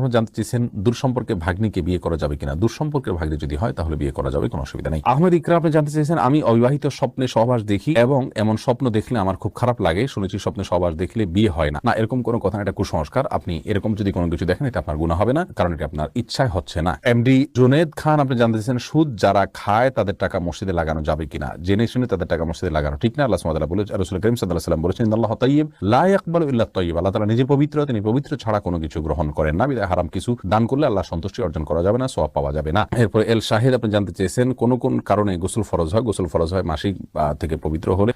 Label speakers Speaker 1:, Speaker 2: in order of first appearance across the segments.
Speaker 1: আপনারা জানতে চেয়েছেন দূরসম্পর্কে ভাগ্নিকে বিয়ে করা যাবে কিনা? দূরসম্পর্কের ভাগ্নি যদি হয়, তাহলে বিয়ে করা যাবে, কোনো অসুবিধা নেই। আহমেদ ইকরা আপনি জানতে চেয়েছেন, আমি অবিবাহিত স্বপ্নে সহবাস দেখি এবং এমন স্বপ্ন দেখলে আমার খুব খারাপ লাগে, শুনেছি স্বপ্নে সহবাস দেখলে বিয়ে হয় না। না, এরকম কোনো কথা এটা কুসংস্কার। আপনি এরকম যদি কোনো কিছু দেখেন, এটা আপনার গুণা হবে না, কারণ এটা আপনার ইচ্ছায় হচ্ছে না। এমডি জুনেদ খান, আপনি জানতে চেয়েছেন, সুদ যারা খায়, তাদের টাকা মসজিদে লাগানো যাবে কিনা? জেনে শুনে তাদের টাকা মসজিদে লাগানো ঠিক না, আল্লাহ ওয়া বলে, রসুল করিম আলাইহি সাল্লাম বলেছেন আল্লাহ তাইয়্যিব, লা ইয়াকবালু ইল্লা তাইয়্যিব। আল্লাহ তাআলা নিজে পবিত্র, তিনি পবিত্র ছাড়া কোনো কিছু গ্রহণ করেন না। হারাম কিছু দান করলে আল্লাহ সন্তুষ্টি অর্জন করা যাবে না, সওয়াব পাওয়া যাবে না। এরপর এল শাহিদ, আপনি জানতে চেয়েছেন কোন কোন কারণে গোসল ফরজ হয়? গোসল ফরজ হয় মাসিক থেকে পবিত্র হলে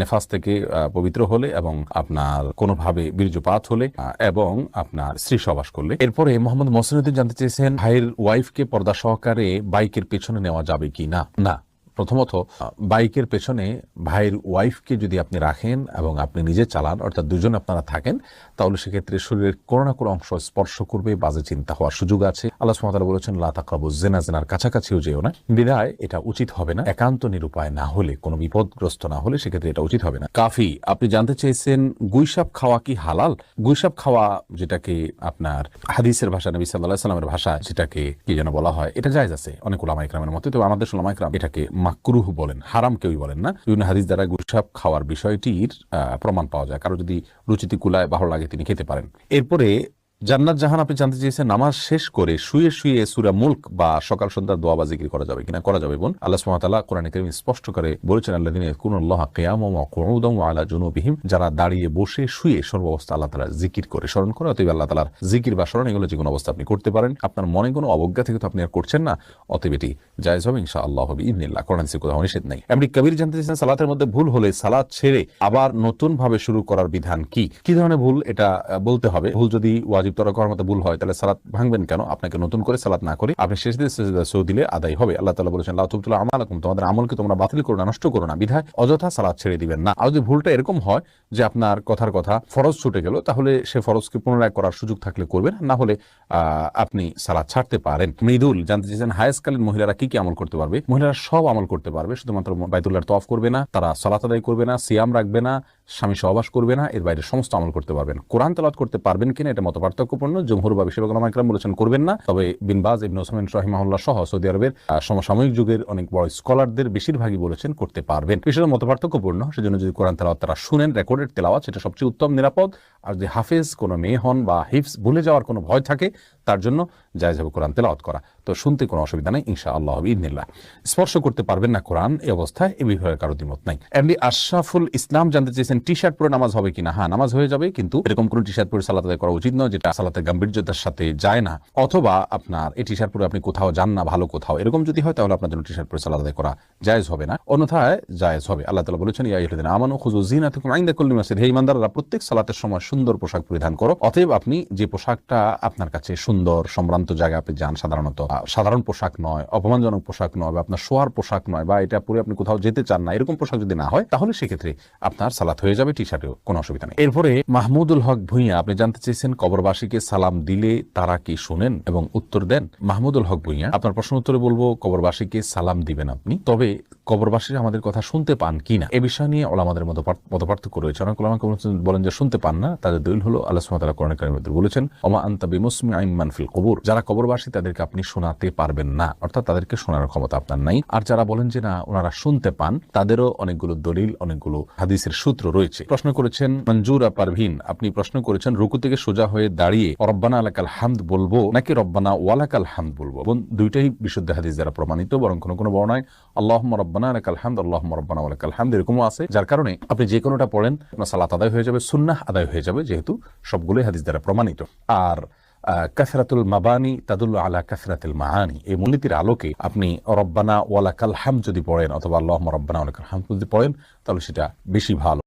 Speaker 1: নেফাস থেকে পবিত্র হলে এবং আপনার কোনোভাবে বীর্যপাত হলে এবং আপনার স্ত্রী সবাস করলে। এরপরে মোহাম্মদ মসিনুদ্দিন জানতে চেয়েছেন, ভাইয়ের ওয়াইফকে পর্দা সহকারে বাইকের পেছনে নেওয়া যাবে কি না? না। প্রথমত বাইকের পেছনে ভাইয়ের ওয়াইফকে যদি আপনি রাখেন এবং আপনি নিজে চালান, অর্থাৎ দুজন আপনারা থাকেন, তাহলে সেক্ষেত্রে শরীরের কোনো না কোনো অংশ স্পর্শ করবে, বাজে চিন্তা হওয়ার সুযোগ আছে। আল্লাহ সুমাতারা বলেছেন, লা তাকরাবু জেনা জেনার কাছাকাছিও যেও না। বিদায় এটা উচিত হবে না। একান্ত নিরুপায় না হলে, কোনো বিপদগ্রস্ত না হলে সেক্ষেত্রে এটা উচিত হবে না। কাফি, আপনি জানতে চেয়েছেন গুইসাপ খাওয়া কি হালাল? গুইসাপ খাওয়া যেটাকে আপনার হাদিসের ভাষা, নবী সাল্লাহ সাল্লামের ভাষা যেটাকে কি যেন বলা হয়, এটা জায়জ আছে অনেক ওলামা ইকরামের মতে তবে আমাদের ওলামাইকরাম এটাকে মাকরুহ বলেন, হারাম কেউই বলেন না। বিভিন্ন হাদিস দ্বারা গুসাপ খাওয়ার বিষয়টির প্রমাণ পাওয়া যায়। কারও যদি রুচিতে কুলায়, ভালো লাগে, তিনি খেতে পারেন। এরপরে জান্নাত জাহান আপনি জানতে চেয়েছেন, নামাজ শেষ করে শুয়ে শুয়ে সুরা মুল্ক বা সকাল সন্ধ্যার দোয়া জিকির করা যাবে কিনা? করা যাবে বোন। আল্লাহ সুবহানাহু কোরআন করিম স্পষ্ট করে বলেছেন আল্লাহ দিন কুনুল্লাহ কিয়ামা আলা জুনুবিহিম, যারা দাঁড়িয়ে বসে শুয়ে সর্বাবস্থা আল্লাহ তাআলা জিকির করে স্মরণ করে, অতএব আল্লাহ তাআলার জিকির বা স্মরণ এগুলো যে কোনো অবস্থা আপনি করতে পারেন। আপনার মনে কোনো অবজ্ঞা থেকে তো আপনি আর করছেন না, অতএব এটি জায়েজ হবে ইনশাআল্লাহ হবে ইবনিল্লাহ কোরআন সে কোথাও নিষেধ নাই। এমনি কবির জানতে চেয়েছেন, সালাতের মধ্যে ভুল হলে সালাত ছেড়ে আবার নতুন ভাবে শুরু করার বিধান কি? কি ধরনের ভুল? এটা বলতে হবে। ভুল যদি ওয়াজিব তরক করার মতো ভুল হয়, তাহলে সালাত ভাঙবেন কেন? আপনাকে নতুন করে সালাত না করে আপনি শেষ সেজদা সৌ দিলে আদায় হবে। আল্লাহ তাআলা বলেছেন লা তুবতুল আমালাকুম তোমাদের আমলকে তোমরা বাতিল করো না, নষ্ট করো না, বিধায় অযথা সালাত ছেড়ে দিবেন না। আর যদি ভুলটা এরকম হয় যে আপনার কথার কথা ফরজ ছুটে গেল, তাহলে সে ফরজকে পুনরায় করার সুযোগ থাকলে করবেন না হলে আপনি সালাত ছাড়তে পারেন। মৃদুল জানতে চেয়েছেন, হায়াসকালীন মহিলারা কি কি আমল করতে পারবে? মহিলারা সব আমল করতে পারবে, শুধুমাত্র বাইতুল্লাহর তফ করবে না, তারা সালাত আদায় করবে না, সিয়াম রাখবে না, স্বামী সহবাস করবে না, এর বাইরে সমস্ত আমল করতে পারবেন। কোরআন তালাত করতে পারবেন কিনা এটা মত পার্থক্যপূর্ণ জমহুর বা বিশেষ একরাম বলেছেন, করবেন না। তবে বিনবাজ ইবন ওসমান রহিমাহুল্লাহ সহ সৌদি আরবের সমসাময়িক যুগের অনেক বড় স্কলারদের বেশিরভাগই বলেছেন, করতে পারবেন। বিষয়টা মত পার্থক্যপূর্ণ সেজন্য যদি কোরআন তেলাওয়াত তারা শুনেন রেকর্ডের তেলাওয়াত, সেটা সবচেয়ে উত্তম, নিরাপদ। আর যদি হাফেজ কোনো মেয়ে হন বা হিফস ভুলে যাওয়ার কোনো ভয় থাকে তার জন্য জায়জ হবে কোরআন তেলাওয়াত করা। তো শুনতে কোনো অসুবিধা নেই ইনশা আল্লাহ ইদনিল্লাহ। স্পর্শ করতে পারবেন না কোরআন এই অবস্থায় এই বিষয়ে কারও দ্বিমত নাই। এমনি আশরাফুল ইসলাম জানতে চেয়েছেন টি শার্ট পরে নামাজ হবে কিনা? হ্যাঁ নামাজ হয়ে যাবে, কিন্তু এরকম কোনো টি শার্ট পরে সালাত করা উচিত নয়, যেটা সালাতের গাম্ভীর্যতার সাথে যায় না। অথবা আপনার এই টি শার্ট পরে আপনি কোথাও যান না, ভালো কোথাও, এরকম যদি হয়, তাহলে আপনার জন্য টি শার্ট পরে সালাত করা জায়েজ হবে না। অন্যথায় জায়েজ হবে। আল্লাহ তালা বলেছেন, ইয়া ইহদিন আমানু খুজু জিনাতুকুম আইন্দা কুল্লি মাসজিদ। হে ইমানদাররা প্রত্যেক সালাতের সময় সুন্দর পোশাক পরিধান করো, অতএব আপনি যে পোশাকটা আপনার কাছে সুন্দর সম্ভ্রান্ত জায়গায় আপনি যান সাধারণত। সাধারণ পোশাক নয়, অপমানজনক পোশাক নয় বা আপনার শোয়ার পোশাক নয় বা এটা পরে আপনি কোথাও যেতে চান না, এরকম পোশাক যদি না হয়, তাহলে সেক্ষেত্রে আপনার সালাত হয়ে যাবে টি শার্টেও কোনো অসুবিধা নেই। এরপরে মাহমুদুল হক ভুঁইয়া, আপনি জানতে চেয়েছেন কবরবাসীকে সালাম দিলে তারা কি শোনেন এবং উত্তর দেন? মাহমুদুল হক ভুঁইয়া, আপনার প্রশ্ন উত্তরে বলব, কবরবাসীকে সালাম দিবেন আপনি। তবে কবরবাসীরা আমাদের কথা শুনতে পান কিনা এ বিষয় নিয়ে ওলামাদের মতো মত পার্থক্য রয়েছে। অনেক ওলামা বলেন যে শুনতে পান না। তাদের দলিল হলো, আল্লাহ কোরআন বলেছেন, ওমা আনতা বিমুসমি আইমান ফিল কবুর। যারা কবরবাসী, তাদেরকে আপনি শোনাতে পারবেন না। অর্থাৎ তাদেরকে শোনার ক্ষমতা আপনার নাই। আর যারা বলেন যে না, ওনারা শুনতে পান, তাদেরও অনেকগুলো দলিল, অনেকগুলো হাদিসের সূত্র রয়েছে। প্রশ্ন করেছেন মঞ্জুরা পারভিন? আপনি প্রশ্ন করেছেন, রুকু থেকে সোজা হয়ে দাঁড়িয়ে রব্বানা আলাকাল হামদ বলব, নাকি রব্বানা ওয়ালাকাল হামদ বলব? দুইটাই বিশুদ্ধ হাদিস দ্বারা প্রমাণিত, বরং কোনো কোনো বর্ণায় আল্লাহ রব্বানা আলাকাল হামদ আল্লাহ রব্বানা ওয়ালাকাল হামদ। এরকমও আছে যার কারণে আপনি যে কোনোটা পড়েন আপনার সালাত আদায় হয়ে যাবে, সুন্নাহ আদায় হয়ে যাবে, যেহেতু সবগুলোই হাদিস দ্বারা প্রমাণিত। আর কাসরাতুল মাবানি তাদুল্লু আলা কাসরাতুল মাহানি এই মূলনীতির আলোকে আপনি রব্বানা ওয়ালাকাল হাম যদি পড়েন, অথবা আল্লাহ রব্বানা ওয়ালাকাল হাম যদি পড়েন, তাহলে সেটা বেশি ভালো।